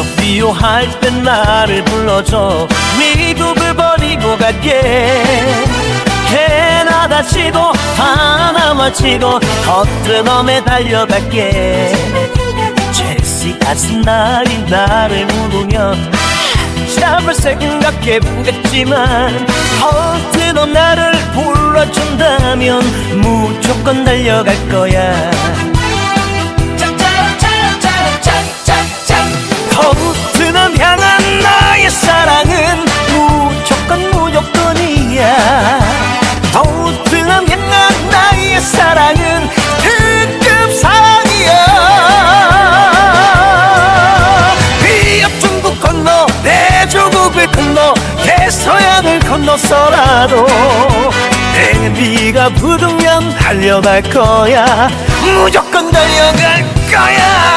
너 필요할 땐 나를 불러줘. 미국을 버리고 갈게. 캐나다 치고 파나마 치고 터트넘에 달려갈게. 첼시 아스날이 나를 물으면 잡을 생각해 보겠지만 터트넘 나를 불러준다면 무조건 달려갈 거야 조국을 건너 대서양을 건너서라도. 내 비가 부르면 달려갈 거야. 무조건 달려갈 거야